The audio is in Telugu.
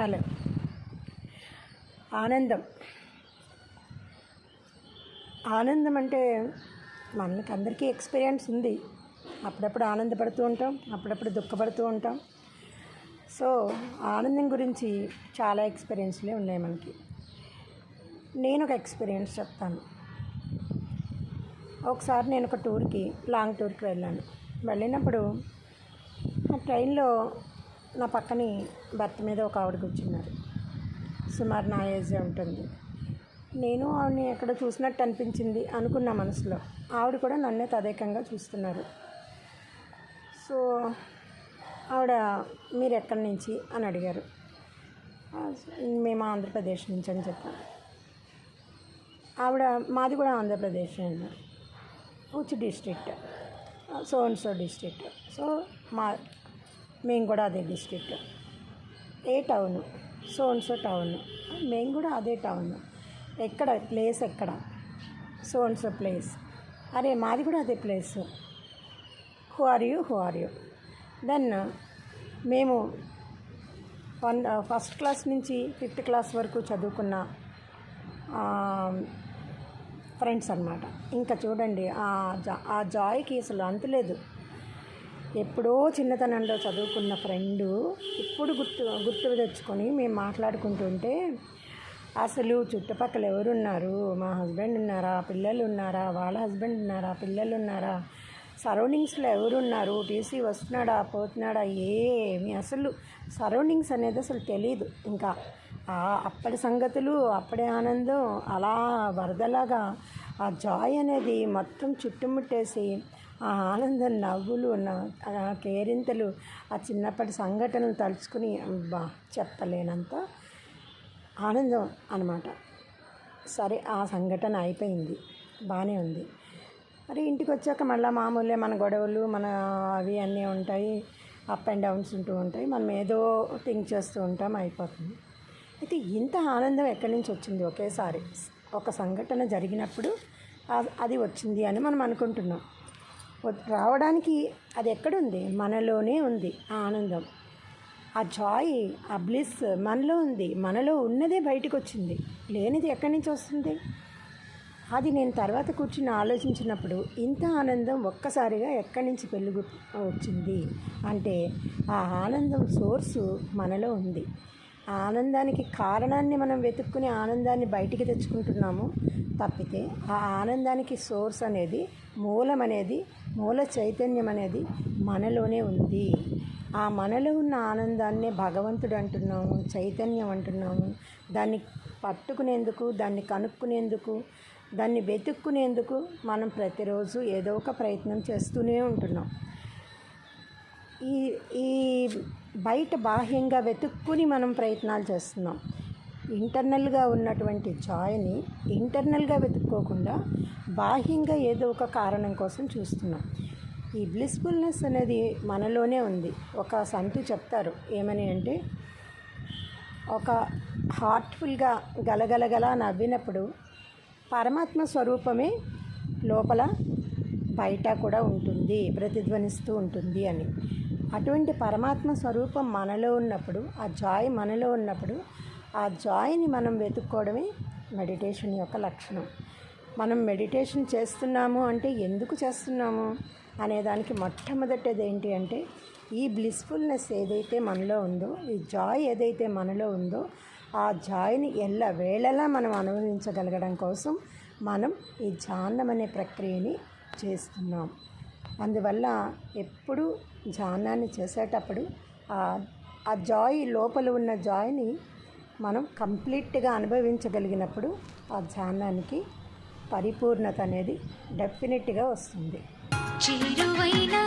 హలో ఆనందం. ఆనందం అంటే మనకి అందరికీ ఎక్స్పీరియన్స్ ఉంది. అప్పుడప్పుడు ఆనందపడుతూ ఉంటాం అప్పుడప్పుడు దుఃఖపడుతూ ఉంటాం. సో ఆనందం గురించి చాలా ఎక్స్పీరియన్స్లే ఉన్నాయి మనకి. నేను ఒక ఎక్స్పీరియన్స్ చెప్తాను. ఒకసారి నేను ఒక టూర్కి లాంగ్ టూర్కి వెళ్ళాను. వెళ్ళినప్పుడు ఆ ట్రైన్లో నా పక్కని భర్త మీద ఒక ఆవిడ కూర్చున్నారు. సుమారు నా ఏజే ఉంటుంది. నేను ఆవిడని ఎక్కడ చూసినట్టు అనిపించింది అనుకున్న మనసులో ఆవిడ కూడా నన్నే తదేకంగా చూస్తున్నారు. సో ఆవిడ మీరు ఎక్కడి నుంచి? అని అడిగారు. మేము ఆంధ్రప్రదేశ్ నుంచి అని చెప్పాను ఆవిడ మాది కూడా ఆంధ్రప్రదేశ్ అన్నారు which district. So and so district. So మా మేము కూడా అదే district. A town? So and so town. మేము కూడా అదే టౌన్. ఎక్కడ? ప్లేస్ ఎక్కడ? So and so so place. అరే మాది కూడా అదే place. Who are you? Who are you? Then మేము వన్ ఫస్ట్ క్లాస్ నుంచి ఫిఫ్త్ క్లాస్ వరకు చదువుకున్న ఫ్రెండ్స్ అనమాట ఇంకా చూడండి ఆ జా ఆ జాయ్కి అసలు అంతులేదు ఎప్పుడో చిన్నతనంలో చదువుకున్న ఫ్రెండు ఇప్పుడు గుర్తు గుర్తు తెచ్చుకొని మేము మాట్లాడుకుంటుంటే అసలు చుట్టుపక్కల ఎవరున్నారు? మా హస్బెండ్ ఉన్నారా? పిల్లలు ఉన్నారా? వాళ్ళ హస్బెండ్ ఉన్నారా? పిల్లలు ఉన్నారా? సరౌండింగ్స్లో ఎవరున్నారు? టీసీ వస్తున్నాడా? పోతున్నాడా? ఏమి అసలు సరౌండింగ్స్ అనేది అసలు తెలియదు ఇంకా. ఆ అప్పటి సంగతులు అప్పటి ఆనందం అలా వరదలాగా ఆ జాయ్ అనేది మొత్తం చుట్టుముట్టేసి ఆ ఆనందం నవ్వులు నా- ఆ కేరింతలు ఆ చిన్నప్పటి సంఘటనలు తలుచుకుని అబ్బా చెప్పలేనంత ఆనందం అనమాట సరే ఆ సంఘటన అయిపోయింది. బాగానే ఉంది. మరి ఇంటికి వచ్చాక మళ్ళీ మామూలే మన గొడవలు మన అవి అన్నీ ఉంటాయి. అప్ అండ్ డౌన్స్ ఉంటూ ఉంటాయి. మనం ఏదో థింక్ చేస్తూ ఉంటాం అయిపోతుంది. అయితే ఇంత ఆనందం ఎక్కడి నుంచి వచ్చింది? ఒకేసారి ఒక సంఘటన జరిగినప్పుడు అది వచ్చింది అని మనం అనుకుంటున్నాం. రావడానికి అది ఎక్కడుంది? మనలోనే ఉంది ఆ ఆనందం. ఆ జాయ్ ఆ బ్లిస్ మనలో ఉంది. మనలో ఉన్నదే బయటకు వచ్చింది లేనిది ఎక్కడి నుంచి వస్తుంది? అది నేను తర్వాత కూర్చుని ఆలోచించినప్పుడు ఇంత ఆనందం ఒక్కసారిగా ఎక్కడి నుంచి పెళ్ళి వచ్చింది? అంటే ఆ ఆనందం సోర్సు మనలో ఉంది. ఆనందానికి కారణాన్ని మనం వెతుక్కుని ఆనందాన్ని బయటికి తెచ్చుకుంటున్నాము తప్పితే ఆ ఆనందానికి సోర్స్ అనేది మూలం అనేది మూల చైతన్యం అనేది మనలోనే ఉంది. ఆ మనలో ఉన్న ఆనందాన్నే భగవంతుడు అంటున్నాము చైతన్యం అంటున్నాము. దాన్ని పట్టుకునేందుకు దాన్ని కనుక్కునేందుకు దాన్ని వెతుక్కునేందుకు మనం ప్రతిరోజు ఏదో ఒక ప్రయత్నం చేస్తూనే ఉంటున్నాం. ఈ ఈ బయట బాహ్యంగా వెతుక్కుని మనం ప్రయత్నాలు చేస్తున్నాం. ఇంటర్నల్గా ఉన్నటువంటి జాయ్ని ఇంటర్నల్గా వెతుక్కోకుండా బాహ్యంగా ఏదో ఒక కారణం కోసం చూస్తున్నాం. ఈ బ్లిస్ఫుల్నెస్ అనేది మనలోనే ఉంది. ఒక సంతు చెప్తారు. ఏమని అంటే ఒక హార్ట్ఫుల్గా గలగలగల నవ్వినప్పుడు పరమాత్మ స్వరూపమే లోపల బయట కూడా ఉంటుంది ప్రతిధ్వనిస్తూ ఉంటుంది అని. అటువంటి పరమాత్మ స్వరూపం మనలో ఉన్నప్పుడు ఆ జాయ్ మనలో ఉన్నప్పుడు ఆ జాయ్ని మనం వెతుక్కోవడమే మెడిటేషన్ యొక్క లక్షణం. మనం మెడిటేషన్ చేస్తున్నాము అంటే ఎందుకు చేస్తున్నాము అనేదానికి మొట్టమొదటిది ఏంటి అంటే ఈ బ్లిస్ఫుల్నెస్ ఏదైతే మనలో ఉందో ఈ జాయ్ ఏదైతే మనలో ఉందో ఆ జాయ్ని ఎల్ల వేళలా మనం అనుభవించగలగడం కోసం మనం ఈ ధ్యానం అనే ప్రక్రియని చేస్తున్నాం. అందువల్ల ఎప్పుడు ధ్యానాన్ని చేసేటప్పుడు ఆ జాయ్ లోపల ఉన్న జాయ్ని మనం కంప్లీట్గా అనుభవించగలిగినప్పుడు ఆ ధ్యానానికి పరిపూర్ణత అనేది డెఫినెట్గా వస్తుంది. చేరువైన